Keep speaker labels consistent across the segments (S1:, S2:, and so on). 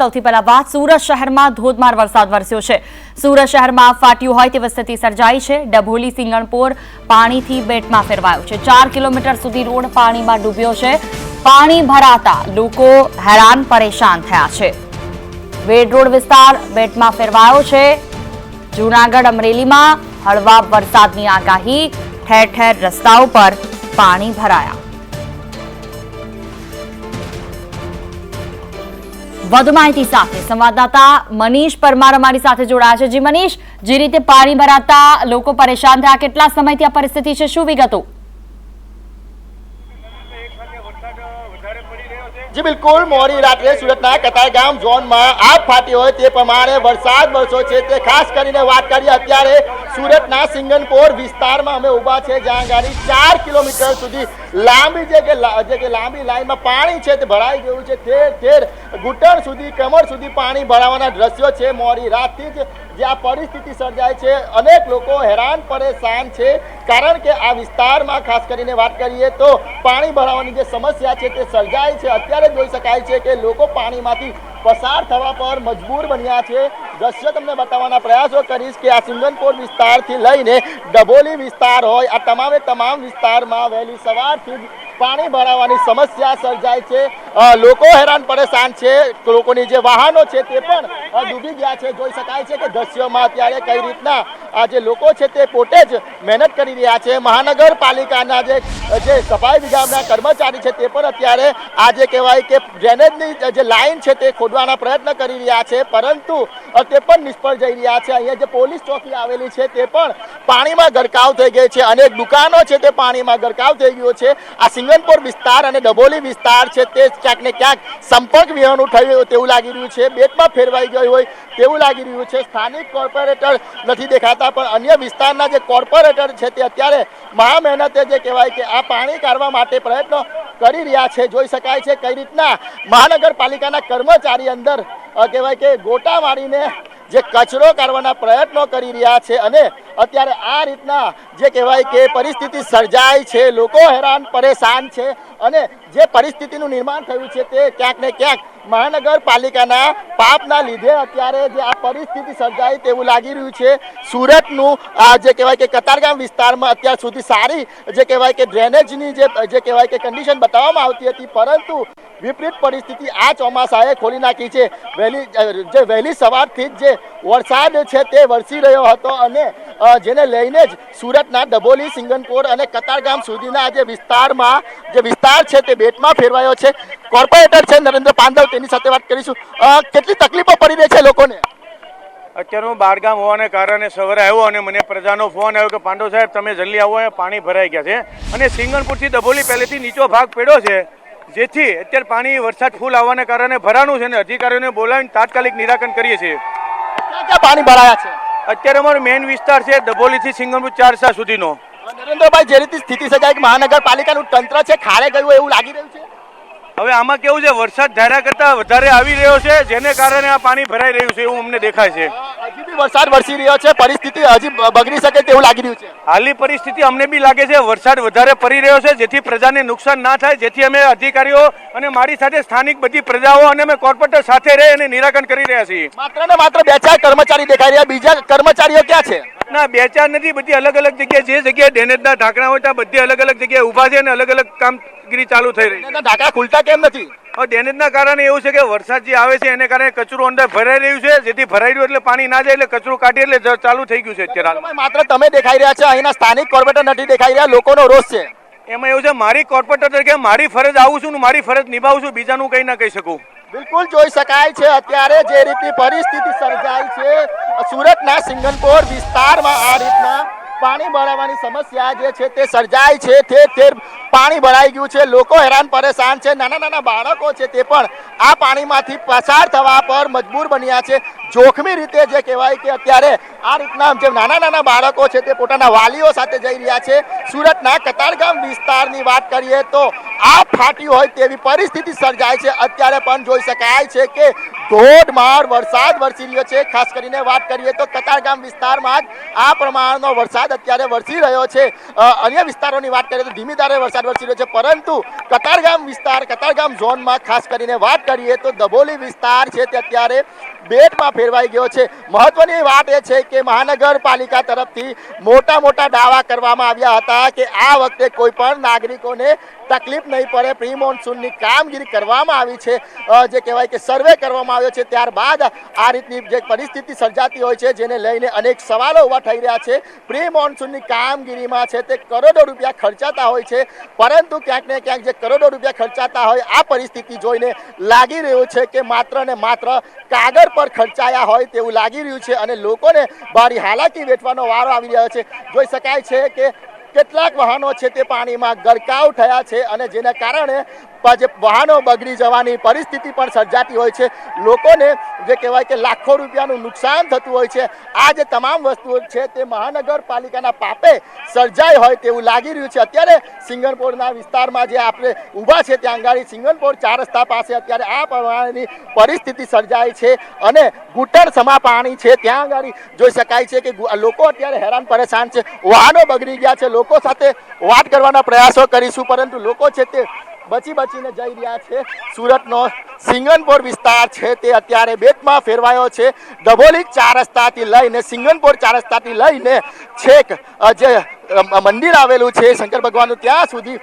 S1: સૌથી પહેલા વાત સુરત શહેરમાં ધોધમાર વરસાદ વરસ્યો છે. સુરત શહેરમાં ફાટ્યું હોય તેવી સ્થિતિ સર્જાઈ છે. ડભોલી, સિંગણપોર પાણીથી બેટમાં ફેરવાયો છે. ચાર કિલોમીટર સુધી રોડ પાણીમાં ડૂબ્યો છે. પાણી ભરાતા લોકો હેરાન પરેશાન થયા છે. વેડ રોડ વિસ્તાર બેટમાં ફેરવાયો છે. જૂનાગઢ અમરેલીમાં હળવા વરસાદની આગાહી. ઠેર ઠેર રસ્તાઓ પર પાણી ભરાયા. વધુ માહિતી સાથે સંવાદદાતા મનીષ પરમાર અમારી સાથે જોડાયા છે. જી મનીષ, જે રીતે પાણી ભરાતા લોકો પરેશાન થયા, કેટલા સમયથી આ પરિસ્થિતિ છે? શું વિગતો?
S2: જી બિલકુલ, મોડી રાત્રે સુરતના કતારગામ ઝોનમાં આગ ફાટી હોય તે પ્રમાણે વરસાદ વરસો છે. તે ખાસ કરીને વાત કરીએ અત્યારે સુરતના સિંગનપોર વિસ્તારમાં અમે ઊભા છે, જ્યાં ગાડી ચાર કિલોમીટર સુધી લાંબી જે કે જે કે લાંબી લાઈનમાં પાણી છે તે ભરાઈ ગયું છે. ઠેર ઠેર ઘૂંટણ સુધી, કમર સુધી પાણી ભરાવાના દ્રશ્યો છે. મોડી રાતથી જ જે આ પરિસ્થિતિ સર્જાય છે, અનેક લોકો હેરાન પરેશાન છે. કારણ કે આ વિસ્તારમાં ખાસ કરીને વાત કરીએ તો પાણી ભરાવાની જે સમસ્યા છે તે સર્જાય છે. અત્યારે જોઈ શકાય છે કે લોકો પાણીમાંથી પસાર થવા પર મજબૂર બન્યા છે. દ્રશ્ય તમને બતાવવાના પ્રયાસો કરીશ કે આ સિંગનપોર વિસ્તારથી લઈને ડભોલી વિસ્તાર હોય, આ તમામે તમામ વિસ્તારમાં વહેલી સવારથી પાણી ભરાવાની સમસ્યા સર્જાય છે. લોકો હેરાન પરેશાન છે. લોકોની જે વાહનો છે તે પણ ડૂબી ગયા છે. જોઈ શકાય છે કે દ્રશ્યોમાં અત્યારે કઈ રીતના આ જે લોકો છે તે પોતે જ મહેનત કરી રહ્યા છે. મહાનગરપાલિકાના જે જે સફાઈ વિભાગના કર્મચારી છે તે પણ અત્યારે આ જે કહેવાય કે ડ્રેનેજની, જે લાઈન છે તે ખોદવાના પ્રયત્ન કરી રહ્યા છે. પરંતુ તે પણ નિષ્ફળ જઈ રહ્યા છે. અહીંયા જે પોલીસ ચોકી આવેલી છે તે પણ પાણીમાં ગરકાવ થઈ ગઈ છે. અનેક દુકાનો છે તે પાણીમાં ગરકાવ થઈ ગયો છે. આ સિંગનપુર વિસ્તાર અને ડભોલી વિસ્તાર છે, તે ક્યાંક ને ક્યાંક સંપર્ક વિહોણું થયું તેવું લાગી રહ્યું છે. બેટમાં ફેરવાઈ ગયું હોય તેવું લાગી રહ્યું છે. સ્થાનિક કોર્પોરેટર નથી દેખાતા, પણ અન્ય વિસ્તારના જે કોર્પોરેટર છે, તે અત્યારે મહા મહેનતે જે કહેવાય કે આ પાણી કાઢવા માટે પ્રયત્નો કરી રહ્યા છે. જોઈ શકાય છે કઈ રીતના મહાનગરપાલિકાના કર્મચારી અંદર કહેવાય કે ગોટા મારીને જે કચરો કાઢવાના પ્રયત્નો કરી રહ્યા છે અને અત્યારે આ રીતના જે કહેવાય કે પરિસ્થિતિ સર્જાય છે, લોકો હેરાન, પરેશાન છે અને જે પરિસ્થિતિનું નિર્માણ થયું છે તે ક્યાંક ને ક્યાંક મહાનગરપાલિકાના પાપના લીધે અત્યારે જે આ પરિસ્થિતિ સર્જાઈ તેવું લાગી રહ્યું છે. સુરતનું આ જે કહેવાય કે કતારગામ વિસ્તારમાં અત્યાર સુધી સારી જે કહેવાય કે ડ્રેનેજની જે જે કહેવાય કે કન્ડિશન બતાવવામાં આવતી હતી, પરંતુ વિપરીત પરિસ્થિતિ આ ચોમાસાએ ખોલી નાખી છે. વહેલી જે વહેલી સવારથી જ જે વરસાદ છે તે વરસી રહ્યો હતો અને જેને લઈને જ સુરતના ડભોલી, સિંગનપોર અને કતારગામ સુધીના જે વિસ્તારમાં, જે વિસ્તાર છે તે બેટમાં ફેરવાયો છે. કોર્પોરેટર છે નરેન્દ્ર પાંડવ તેની સાથે વાત કરીશું. કેટલી તકલીફો પડી રહી છે લોકોને?
S3: અત્યારે હું બહારગામ હોવાને કારણે સવારે આવ્યો અને મને પ્રજાનો ફોન આવ્યો કે પાંડવ સાહેબ તમે જલ્દી આવો પાણી ભરાઈ ગયા છે. અને સિંગણપુરથી દબોલી પહેલેથી નીચો ભાગ પડ્યો છે જેથી અત્યારે પાણી વરસાદ ફૂલ આવવાને કારણે ભરાનું છે અને અધિકારીઓને બોલાવીને તાત્કાલિક નિરાકરણ કરીએ છીએ.
S2: ક્યાં ક્યાં પાણી ભરાયા છે?
S3: અત્યારે અમારો મેઇન વિસ્તાર છે ડભોલીથી સિંગણપુર ચારસા સુધીનો.
S2: નરેન્દ્રભાઈ જે રીતે સ્થિતિ કે મહાનગરપાલિકાનું તંત્ર છે ખારે ગયું એવું લાગી રહ્યું છે?
S3: હવે આમાં કેવું છે વરસાદ ધાર્યા કરતા વધારે આવી રહ્યો છે જેને કારણે આ પાણી ભરાઈ રહ્યું છે એવું અમને દેખાય છે.
S2: હજી બી વરસાદ વરસી રહ્યો છે પરિસ્થિતિ હજી બગડી શકે તેવું લાગી રહ્યું છે.
S3: હાલની પરિસ્થિતિ અમને બી લાગે છે વરસાદ વધારે પડી રહ્યો છે જેથી પ્રજાને નુકસાન ના થાય જેથી અમે અધિકારીઓ અને મારી સાથે સ્થાનિક બધી પ્રજાઓ અને અમે કોર્પોરેટર સાથે રહી અને નિરાકરણ કરી રહ્યા છીએ.
S2: માત્ર ને માત્ર બે ચાર કર્મચારી દેખાઈ રહ્યા બીજા કર્મચારીઓ ક્યાં છે?
S3: ના બે ચાર નથી બધી અલગ અલગ જગ્યાએ જે જગ્યાએ ડેનેજના ઢાંકણા હોય ત્યાં બધી અલગ અલગ જગ્યાએ ઊભા છે અને અલગ અલગ કામગીરી ચાલુ થઈ રહી છે.
S2: ઢાંકણા ખુલતા કેમ નથી?
S3: ડેનેજના કારણે એવું છે કે વરસાદ જે આવે છે એને કારણે કચરો અંદર ભરાઈ રહ્યું છે. જેથી ભરાઈ રહ્યું એટલે પાણી ના જાય એટલે કચરું કાઢી એટલે ચાલુ થઈ ગયું છે અત્યારે
S2: માત્ર તમે દેખાઈ રહ્યા છે અહીંના સ્થાનિક કોર્પોરેટર નથી દેખાઈ રહ્યા લોકોનો રોષ છે.
S3: એમાં એવું છે મારી કોર્પોરેટર તરીકે મારી ફરજ આવું છું મારી ફરજ નિભાવું છું બીજાનું કંઈ ના કહી શકું.
S2: બિલકુલ જોઈ શકાય છે અત્યારે જે રીતની પરિસ્થિતિ સર્જાઈ છે સુરતના સિંગનપોર વિસ્તારમાં આ રીતના પાણી ભરાવાની સમસ્યા જે છે તે સર્જાય છે. ઠેર તે પાણી ભરાઈ ગયું છે. લોકો હેરાન પરેશાન છે. નાના નાના બાળકો છે તે પણ આ પાણીમાંથી પસાર થવા પર મજબૂર બન્યા છે. જોખમી રીતે જે કહેવાય કે અત્યારે આ રીતના જે નાના નાના બાળકો છે તે પોતાના વાલીઓ સાથે જઈ રહ્યા છે. સુરતના કતારગામ વિસ્તારની વાત કરીએ તો આ ફાટી હોય તેવી પરિસ્થિતિ સર્જાય છે. અત્યારે પણ જોઈ શકાય છે કે ધોધમાર વરસાદ વરસી રહ્યો છે. ખાસ કરીને વાત કરીએ તો કતારગામ વિસ્તારમાં જ આ પ્રમાણનો વરસાદ અત્યારે વરસી રહ્યો છે. અન્ય વિસ્તારોની વાત કરીએ તો ધીમી ધારે વરસાદ વરસી રહ્યો છે. પરંતુ કતારગામ વિસ્તાર, કતારગામ ઝોનમાં ખાસ કરીને વાત કરીએ તો દબોલી વિસ્તાર છે તે અત્યારે બેટમાં ફેરવાઈ ગયો છે. મહત્વની વાત એ છે કે મહાનગરપાલિકા તરફથી મોટા મોટા દાવા કરવામાં આવ્યા હતા કે આ વખતે કોઈ પણ નાગરિકોને તકલીફ નહીં પડે. પ્રી મોન્સૂનની કામગીરી કરવામાં આવી છે. જે કહેવાય કે સર્વે કરવામાં આવ્યો છે. ત્યારબાદ આ રીતની જે પરિસ્થિતિ સર્જાતી હોય છે, જેને લઈને અનેક સવાલો ઊભા થઈ રહ્યા છે. પ્રી મોન્સૂનની કામગીરીમાં છે તે કરોડો રૂપિયા ખર્ચાતા હોય છે. પરંતુ ક્યાંક ને ક્યાંક જે કરોડો રૂપિયા ખર્ચાતા હોય, આ પરિસ્થિતિ જોઈને લાગી રહ્યું છે કે માત્ર ને માત્ર કાગળ પર ખર્ચાયા હોય તેવું લાગી રહ્યું છે અને લોકોને ભારી હાલાકી વેઠવાનો વારો આવી રહ્યો છે. જોઈ શકાય છે કે કેટલાક વાહનો છે તે પાણીમાં ગરકાવ થયા છે અને જેના કારણે જે વાહનો બગડી જવાની પરિસ્થિતિ પણ સર્જાતી હોય છે. લોકોને જે કહેવાય કે લાખો રૂપિયાનું નુકસાન થતું હોય છે. આ જે તમામ વસ્તુઓ છે તે મહાનગરપાલિકાના પાપે સર્જાઈ હોય તેવું લાગી રહ્યું છે. અત્યારે સિંગણપોરના વિસ્તારમાં જે આપણે ઊભા છે ત્યાં ગાડી સિંગણપોર ચાર રસ્તા પાસે અત્યારે આ પ્રમાણેની પરિસ્થિતિ સર્જાય છે અને ઘૂંટણ સમા પાણી છે. ત્યાં આગળ જોઈ શકાય છે કે લોકો અત્યારે હેરાન પરેશાન છે. વાહનો બગડી ગયા છે. લોકો સાથે વાત કરવાના પ્રયાસો કરીશું પરંતુ લોકો છે તે બચી બચીને જઈ રહ્યા છે. સુરતનો સિંગનપોર વિસ્તાર છે તે અત્યારે બેટમાં ફેરવાયો છે. ડભોલી ચાર રસ્તાથી લઈને સિંગનપોર ચાર રસ્તાથી લઈને છેક જે મંદિર આવેલું છે શંકર ભગવાનનું, ત્યાં સુધી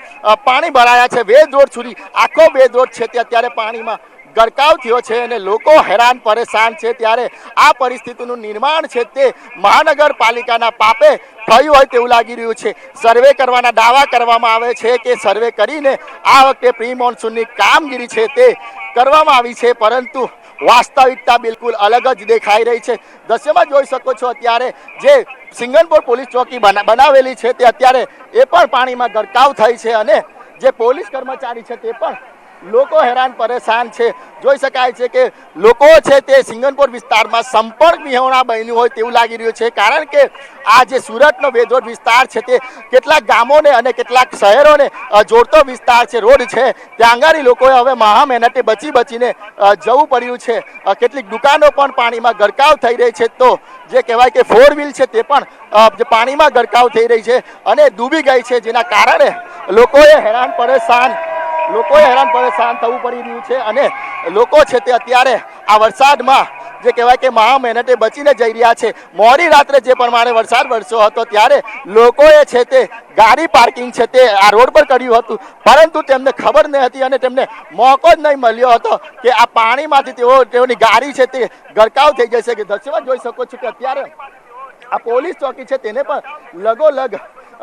S2: પાણી ભરાયા છે. વેદ રોડ સુધી, આખો વેદ રોડ છે તે અત્યારે પાણીમાં ગરકાવ થયો છે અને લોકો હેરાન પરેશાન છે ત્યારે આ પરિસ્થિતિનું નિર્માણ છે તે મહાનગરપાલિકાના પાપે થયું હોય તેવું લાગી રહ્યું છે. સર્વે કરવાના દાવા કરવામાં આવે છે કે સર્વે કરીને આ વખતે પ્રી મોન્સૂનની કામગીરી છે તે કરવામાં આવી છે, પરંતુ વાસ્તવિકતા બિલકુલ અલગ જ દેખાઈ રહી છે. દ્રશ્યમાં જોઈ શકો છો અત્યારે જે સિંગનપુર પોલીસ ચોકી બનાવેલી છે તે અત્યારે એ પણ પાણીમાં ગરકાવ થઈ છે અને જે પોલીસ કર્મચારી છે તે પણ લોકો હેરાન, પરેશાન છે. જોઈ શકાય છે કે લોકો છે તે સિંગનપોર વિસ્તારમાં સંપર્ક વિહોણા બન્યું હોય તેવું લાગી રહ્યું છે. કારણ કે આ જે સુરતનો વેજોડ વિસ્તાર છે તે કેટલાક ગામોને અને કેટલાક શહેરોને જોડતો વિસ્તાર છે, રોડ છે. ત્યાં આગળ લોકોએ હવે મહા મહેનતે બચી બચીને જવું પડ્યું છે. કેટલીક દુકાનો પણ પાણીમાં ગરકાવ થઈ રહી છે તો જે કહેવાય કે ફોર વ્હીલ છે તે પણ પાણીમાં ગરકાવ થઈ રહી છે અને ડૂબી ગઈ છે. જેના કારણે લોકોએ હેરાન, પરેશાન લોકોએ હેરાન પરેશાન થવું પડી રહ્યું છે અને લોકો છે તે અત્યારે આ વરસાદમાં જે કહેવાય કે મહા મહેનતે બચીને જઈ રહ્યા છે. મોડી રાત્રે જે પ્રમાણે વરસાદ વરસ્યો હતો ત્યારે લોકોએ છે તે ગાડી પાર્કિંગ છે તે આ રોડ પર કર્યું હતું. પરંતુ તેમને ખબર ન હતી અને તેમને મોકો જ નહીં મળ્યો હતો કે આ પાણીમાંથી તેઓ તેઓની ગાડી છે તે ગરકાવ થઈ જશે. કે દ્રશ્યમાં જોઈ શકો છો કે અત્યારે આ પોલીસ ચોકી છે તેને પણ લગોલગ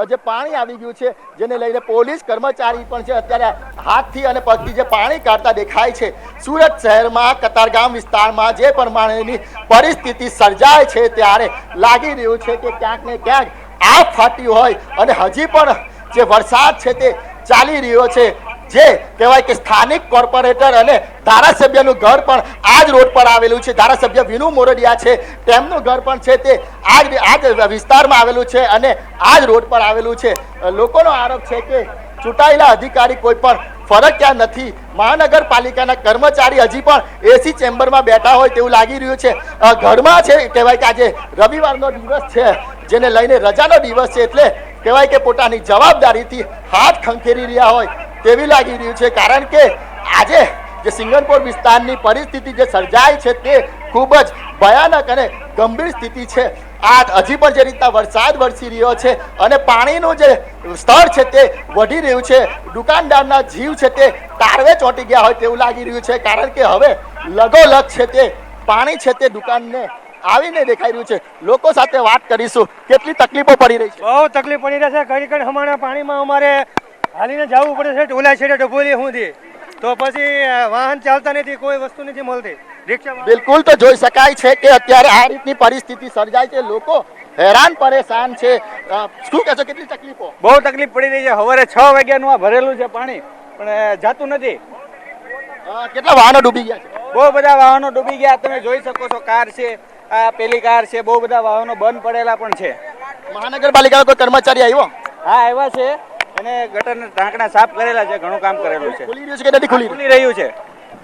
S2: જે પાણી આવી ગયું છે, જેને લઈને પોલીસ કર્મચારી પણ છે, અત્યારે હાથથી અને પગથી જે પાણી કાઢતા દેખાય છે, સુરત શહેરમાં, કતારગામ વિસ્તારમાં જે પ્રમાણેની પરિસ્થિતિ સર્જાય છે, ત્યારે લાગી રહ્યું છે કે ક્યાંક ને ક્યાંક આ ફાટ્યું હોય અને હજી પણ જે વરસાદ છે તે ચાલી રહ્યો છે. જે કહેવાય કે સ્થાનિક કોર્પોરેટર અને ધારાસભ્યનું ઘર પણ આ જ રોડ પર આવેલું છે. ધારાસભ્ય વિનુ મોરડિયા છે. તેમનું ઘર પણ છે તે આ જ આ જ વિસ્તારમાં આવેલું છે અને આ જ રોડ પર આવેલું છે. લોકોનો આરોપ છે કે ચૂંટાયેલા અધિકારી કોઈ પણ ત્યાં નથી. મહાનગરપાલિકાના કર્મચારી હજી પણ એસી ચેમ્બરમાં બેઠા હોય તેવું લાગી રહ્યું છે. ઘરમાં છે, કહેવાય કે આજે રવિવારનો દિવસ છે, જેને લઈને રજાનો દિવસ છે એટલે કહેવાય કે પોતાની જવાબદારીથી હાથ ખંખેરી રહ્યા હોય. તેવી લાગી રહ્યું છે. કારણ કે આજે જે સિંગનપુર વિસ્તારની પરિસ્થિતિ જે સર્જાય છે તે ખૂબ જ ભયાનક અને ગંભીર સ્થિતિ છે. આ હજી પણ જે રીતના વરસાદ વરસી રહ્યો છે અને પાણીનું જે સ્તર છે તે વધી રહ્યું છે. દુકાનદારના જીવ છે તે તારવે ચોંટી ગયા હોય તેવું લાગી રહ્યું છે. કારણ કે હવે લગોલગ છે તે પાણી છે તે દુકાનને આવીને દેખાઈ રહ્યું છે. લોકો સાથે વાત કરીશું. કેટલી તકલીફો પડી રહી છે?
S4: બહુ તકલીફ પડી રહી છે. ઘડી ઘડી હમણાં પાણીમાં અમારે હાલીને જવું પડે છે ઓલા છેડે ડભોલી દે. તો પછી વાહન ચાલતા નથી કોઈ વસ્તુ નથી મળતી. રિક્ષા
S2: બિલકુલ તો જોઈ શકાય છે કે અત્યારે આ રીતની પરિસ્થિતિ સર્જાય છે. લોકો હેરાન પરેશાન છે. શું કહેશો કેટલી તકલીફો?
S5: બહુ તકલીફ પડી રહી છે. સવારે છ વાગ્યાનું આ ભરેલું છે પાણી પણ જતું જાતું નથી.
S2: કેટલા વાહનો ડૂબી ગયા છે?
S5: બહુ બધા વાહનો ડૂબી ગયા. તમે જોઈ શકો છો કાર છે આ પેલી કાર છે બહુ બધા વાહનો બંધ પડેલા પણ છે.
S2: મહાનગરપાલિકાનો કોઈ કર્મચારી આવ્યો?
S5: હા આવ્યા છે. અને ગટર ઢાંકણા સાફ કરેલા છે ઘણું કામ કરેલું છે.
S2: ખુલી રહ્યું છે કે નથી ખુલી રહ્યું?
S5: ખુલી રહ્યું છે.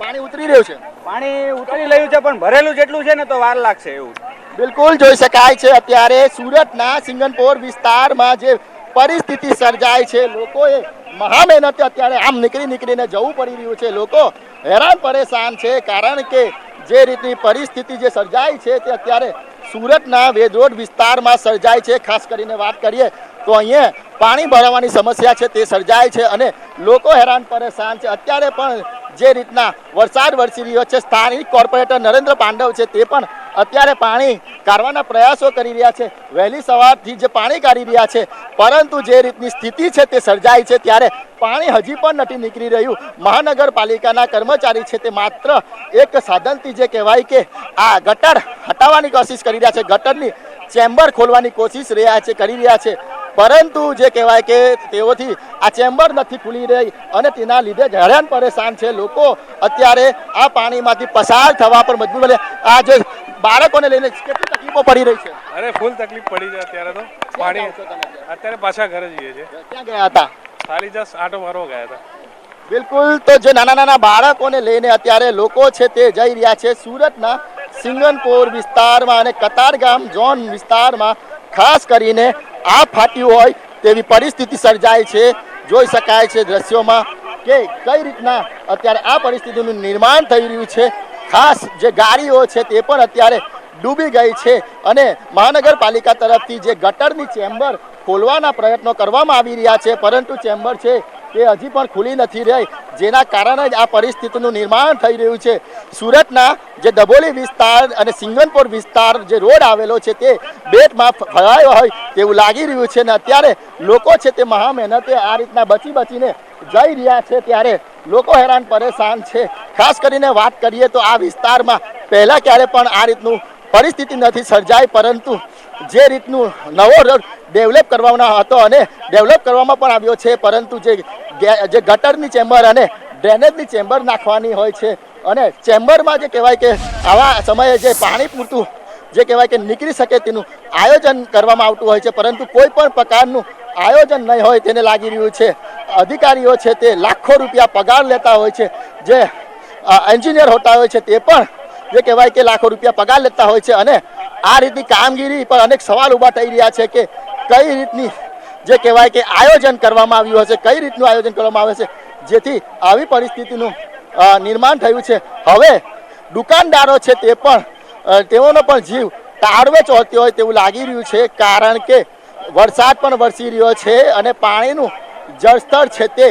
S2: પાણી ઉતરી રહ્યું છે?
S5: પાણી ઉતરી રહ્યું છે પણ ભરેલું જેટલું છે ને તો વાર લાગશે એવું.
S2: બિલકુલ જોઈ શકાય છે. અત્યારે સુરતના સિંગનપોર વિસ્તારમાં જે પરિસ્થિતિ સર્જાય છે લોકોએ મહા મહેનતે અત્યારે આમ નીકળી નીકળીને જવું પડી રહ્યું છે. લોકો હેરાન પરેશાન છે કારણ કે જે રીતની પરિસ્થિતિ જે સર્જાય છે તે અત્યારે સુરતના વેદરોડ વિસ્તારમાં સર્જાય છે. ખાસ કરીને વાત કરીએ તો અહીંયા પાણી ભરાવાની સમસ્યા છે, તે સર્જાય છે અને લોકો હેરાન પરેશાન છે. અત્યારે પણ જે રીતના વરસાદ વરસી રહ્યો છે, સ્થાનિક કોર્પોરેટર નરેન્દ્ર પાંડવ છે, તે પણ અત્યારે પાણી કાઢવાના પ્રયાસો કરી રહ્યા છે. વહેલી સવારથી જે પાણી કાઢી રહ્યા છે, પરંતુ જે રીતની સ્થિતિ છે, તે સર્જાય છે. ત્યારે પાણી હજી પણ નથી નીકળી રહ્યું. મહાનગરપાલિકાના કર્મચારી છે, તે માત્ર એક સાધનથી જે કહેવાય કે આ ગટર હટાવવાની કોશિશ કરી રહ્યા છે. ગટરની ચેમ્બર ખોલવાની કોશિશ રહ્યા છે, કરી રહ્યા છે. પરંતુ જે કહેવાય કે તેઓથી આ ચેમ્બર નથી ખુલી રહી અને તેના લીધે હેરાન પરેશાન છે. લોકો અત્યારે આ પાણીમાંથી પસાર થવા પર મજબૂર બને આ જે બાળકોને લઈને કેટલી તકલીફો પડી રહી છે?
S6: અરે ફૂલ તકલીફ પડી છે અત્યારે તો. પાણી અત્યારે પાછા ઘરે જઈએ છે
S2: ક્યાં ગયા હતા?
S6: ખાલી જસ્ટ આટો મારવા ગયા હતા.
S2: બિલકુલ તો જે નાના નાના બાળકોને લઈને અત્યારે લોકો છે તે જઈ રહ્યા છે સુરતના સિંગનપોર વિસ્તારમાં અને કતારગામ ઝોન વિસ્તારમાં ખાસ કરીને આ ફાટ્યું હોય તેવી પરિસ્થિતિ સર્જાય છે. જોઈ શકાય છે દ્રશ્યોમાં કે કઈ રીતના અત્યારે આ પરિસ્થિતિનું નિર્માણ થઈ રહ્યું છે. ખાસ જે ગાડીઓ છે તે પણ અત્યારે ડૂબી ગઈ છે અને મહાનગરપાલિકા તરફથી જે ગટરની ચેમ્બર ખોલવાના પ્રયત્નો કરવામાં આવી રહ્યા છે, પરંતુ ચેમ્બર છે તે હજી પણ ખુલી નથી રહી. જેના કારણે જ આ પરિસ્થિતિનું નિર્માણ થઈ રહ્યું છે. સુરતના જે ડબોલી વિસ્તાર અને સિંગનપુર વિસ્તાર જે રોડ આવેલો છે તે બેટમાં ફળાયો હોય તેવું લાગી રહ્યું છે અને અત્યારે લોકો છે તે મહા મહેનતે આ રીતના બચી બચીને જઈ રહ્યા છે ત્યારે લોકો હેરાન પરેશાન છે. ખાસ કરીને વાત કરીએ તો આ વિસ્તારમાં પહેલાં ક્યારે પણ આ રીતનું પરિસ્થિતિ નથી સર્જાઈ, પરંતુ જે રીતનું નવો રોડ ડેવલપ કરવાનો હતો અને ડેવલપ કરવામાં પણ આવ્યો છે, પરંતુ જે જે ગટરની ચેમ્બર અને ડ્રેનેજની ચેમ્બર નાખવાની હોય છે અને ચેમ્બરમાં જે કહેવાય કે આવા સમયે જે પાણી પૂરતું જે કહેવાય કે નીકળી શકે તેનું આયોજન કરવામાં આવતું હોય છે, પરંતુ કોઈ પણ પ્રકારનું આયોજન નહીં હોય તેને લાગી રહ્યું છે. અધિકારીઓ છે તે લાખો રૂપિયા પગાર લેતા હોય છે, જે એન્જિનિયર હોતા હોય છે તે પણ જે કહેવાય કે લાખો રૂપિયા પગાર લેતા હોય છે અને આ રીતની કામગીરી પર અનેક સવાલ ઊભા થઈ રહ્યા છે કે કઈ રીતની જે કહેવાય કે આયોજન કરવામાં આવ્યું હશે, કઈ રીતનું આયોજન કરવામાં આવે છે, જેથી આવી પરિસ્થિતિનું નિર્માણ થયું છે. હવે દુકાનદારો છે તે પણ તેઓનો પણ જીવ તાળવે ચોંટતો હોય તેવું લાગી રહ્યું છે, કારણ કે વરસાદ પણ વરસી રહ્યો છે અને પાણીનું જળસ્તર છે તે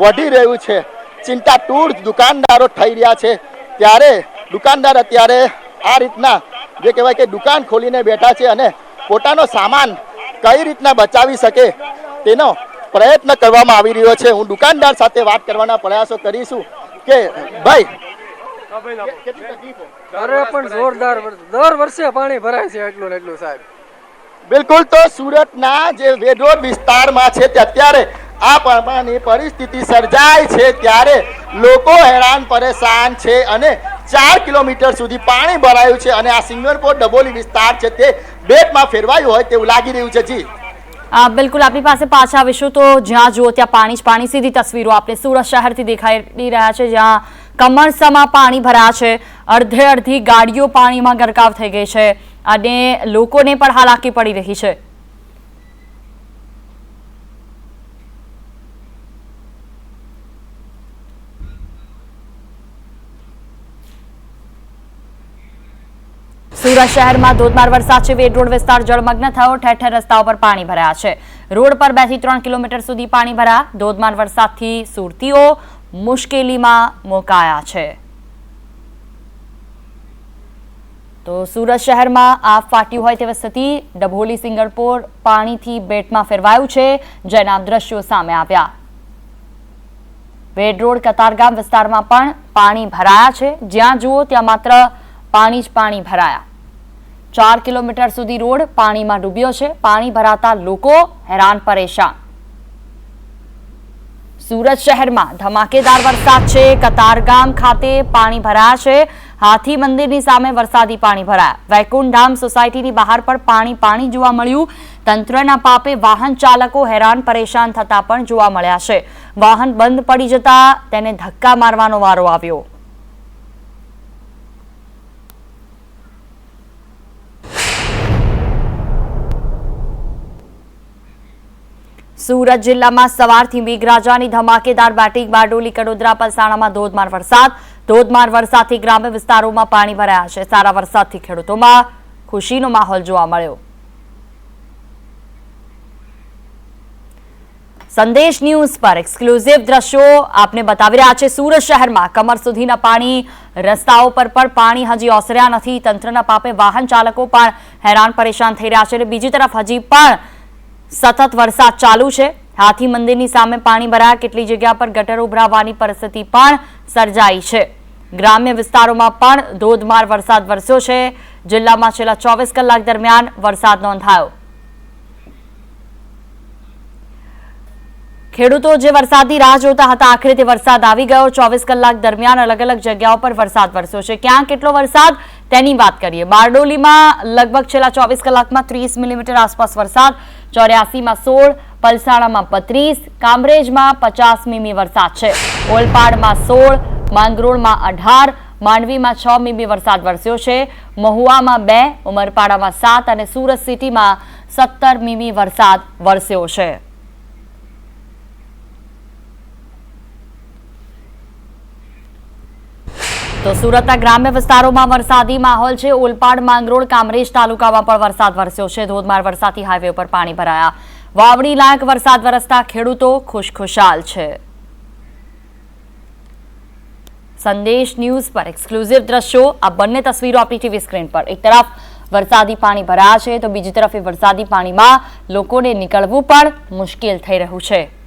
S2: વધી રહ્યું છે. ચિંતા ટૂર દુકાનદારો થઈ રહ્યા છે. ત્યારે દુકાનદાર અત્યારે આ રીતના, જે કહેવાય કે દુકાન ખોલીને બેઠા છે અને પોતાનો સામાન કઈ રીતના બચાવી શકે તેનો પ્રયત્ન કરવામાં આવી રહ્યો છે. હું દુકાનદાર સાથે વાત કરવાના પ્રયાસો કરીશું કે ભાઈ
S7: અરે પણ જોરદાર દર વર્ષે પાણી ભરાય છે એટલું ને એટલું સાહેબ.
S2: બિલકુલ તો સુરતના જે વેડોર વિસ્તારમાં છે તે અત્યારે આ પ્રમાણની પરિસ્થિતિ સર્જાય છે ત્યારે લોકો હેરાન પરેશાન છે અને ચાર કિલોમીટર સુધી પાણી ભરાયું છે અને આ સિંગરપોર ડબોલી વિસ્તાર છે તે બેટમાં ફેરવાયું હોય તેવું લાગી રહ્યું છે, જી.
S1: બિલકુલ આપણી પાસે પાછા આવીશું તો જ્યાં જુઓ ત્યાં પાણી જ પાણી, સીધી તસવીરો આપણે સુરત શહેરથી દેખાઈ રહ્યા છે, જ્યાં કમરસામાં પાણી ભરા છે. અડધે અડધી ગાડીઓ પાણીમાં ગરકાવ થઈ ગઈ છે. અને લોકોને પણ હાલાકી પડી રહી છે. સુરત શહેરમાં ધોધમાર વરસાદ છે. વેડરોડ વિસ્તાર જળમગ્ન થયો. ઠેર ઠેર રસ્તાઓ પર પાણી ભરાયા છે. રોડ પર બેથી ત્રણ કિલોમીટર સુધી પાણી ભરાયા. ધોધમાર વરસાદથી સુરતીઓ મુશ્કેલીમાં મુકાયા છે. તો સુરત શહેરમાં આ ફાટ્યું હોય તેવી સ્થિતિ. ડભોલી, સિંગરપોર પાણીથી બેટમાં ફેરવાયું છે. જેના દ્રશ્યો સામે આવ્યા. વેડ રોડ, કતારગામ વિસ્તારમાં પણ પાણી ભરાયા છે. જ્યાં જુઓ ત્યાં માત્ર પાણી જ પાણી ભરાયા. ચાર કિલોમીટર સુધી રોડ પાણીમાં ડૂબ્યો છે. પાણી ભરાતા લોકો હેરાન પરેશાન. સુરત શહેરમાં ધમાકેદાર વરસાદ છે. કતારગામ ખાતે પાણી ભરાયા છે હાથી મંદિરની સામે વરસાદી પાણી ભરાયા. વૈકુંઠ ધામ સોસાયટીની બહાર પણ પાણી પાણી જોવા મળ્યું. તંત્રના પાપે વાહન ચાલકો હેરાન પરેશાન થતા પણ જોવા મળ્યા છે. વાહન બંધ પડી જતા તેને ધક્કા મારવાનો વારો આવ્યો. સુરત જિલ્લામાં સવારથી મેઘરાજાની ધમાકેદાર બેટિંગ બારડોલી કડોદરા પલસાણામાં ધોધમાર વરસાદ. ધોધમાર વરસાદથી ગ્રામ્ય વિસ્તારોમાં પાણી ભરાયા છે. સારા વરસાદથી ખેડૂતોમાં ખુશીનો માહોલ જોવા મળ્યો. સંદેશ ન્યૂઝ પર એક્સક્લુઝિવ દ્રશ્યો આપને બતાવી રહ્યા છે. સુરત શહેરમાં કમર સુધીના પાણી રસ્તાઓ પર પણ પાણી હજી ઓસર્યા નથી. તંત્રના પાપે વાહન ચાલકો પણ હેરાન પરેશાન થઈ રહ્યા છે. અને બીજી તરફ હજી પણ સતત વરસાદ ચાલુ છે. હાથી મંદિરની સામે પાણી ભરાયા કેટલી જગ્યા પર ગટર ઉભરાવાની પરિસ્થિતિ પણ સર્જાઈ છે. ગ્રામ્ય વિસ્તારોમાં પણ ધોધમાર વરસાદ વરસ્યો છે. જિલ્લામાં છેલ્લા ચોવીસ કલાક દરમિયાન વરસાદ નોંધાયો. ખેડૂતો જે વરસાદની રાહ જોતા હતા, આખરે તે વરસાદ આવી ગયો. ચોવીસ કલાક દરમિયાન અલગ અલગ જગ્યાઓ પર વરસાદ વરસ્યો છે. ક્યાં કેટલો વરસાદ? તેની વાત કરીએ. બારડોલીમાં લગભગ છેલ્લા ચોવીસ કલાકમાં ત્રીસ મિલીમીટર આસપાસ વરસાદ, ચોર્યાસીમાં સોળ, પલસાણામાં પત્રીસ, કામરેજમાં પચાસ મીમી વરસાદ છે. ઓલપાડમાં સોળ, માંગરોળમાં અઢાર, માંડવીમાં છ મીમી વરસાદ વરસ્યો છે. મહુવામાં બે, ઉમરપાડામાં સાત અને સુરત સિટીમાં સત્તર મીમી વરસાદ વરસ્યો છે. તો સુરતના ગ્રામ્ય વિસ્તારોમાં વરસાદી માહોલ છે. ઓલપાડ માંગરોળ, કામરેજ તાલુકામાં પણ વરસાદ વરસ્યો છે. ધોધમાર વરસાદથી હાઈવે પર પાણી ભરાયા. વાવણી લાયક વરસાદ વરસતા ખેડૂતો ખુશખુશાલ છે. સંદેશ ન્યૂઝ પર એક્સક્લુઝિવ દ્રશ્યો. આ બંને તસવીરો આપણી ટીવી સ્ક્રીન પર. એક તરફ વરસાદી પાણી ભરાયા છે, તો બીજી તરફ એ વરસાદી પાણીમાં લોકોને નીકળવું પણ મુશ્કેલ થઈ રહ્યું છે.